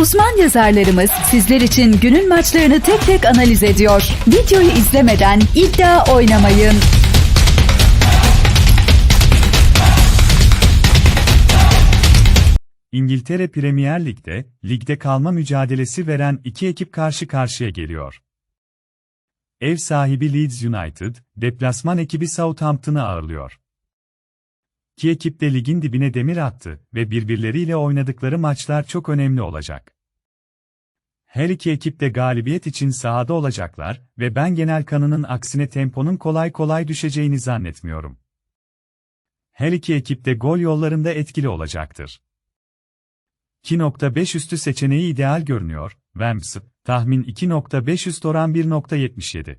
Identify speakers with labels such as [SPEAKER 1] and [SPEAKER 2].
[SPEAKER 1] Uzman yazarlarımız sizler için günün maçlarını tek tek analiz ediyor. Videoyu izlemeden iddia oynamayın.
[SPEAKER 2] İngiltere Premier Lig'de, ligde kalma mücadelesi veren iki ekip karşı karşıya geliyor. Ev sahibi Leeds United, deplasman ekibi Southampton'ı ağırlıyor. İki ekip de ligin dibine demir attı ve birbirleriyle oynadıkları maçlar çok önemli olacak. Her iki ekip de galibiyet için sahada olacaklar ve ben genel kanının aksine temponun kolay kolay düşeceğini zannetmiyorum. Her iki ekip de gol yollarında etkili olacaktır. 2.5 üstü seçeneği ideal görünüyor. Vams, tahmin 2.5 üst oran 1.77.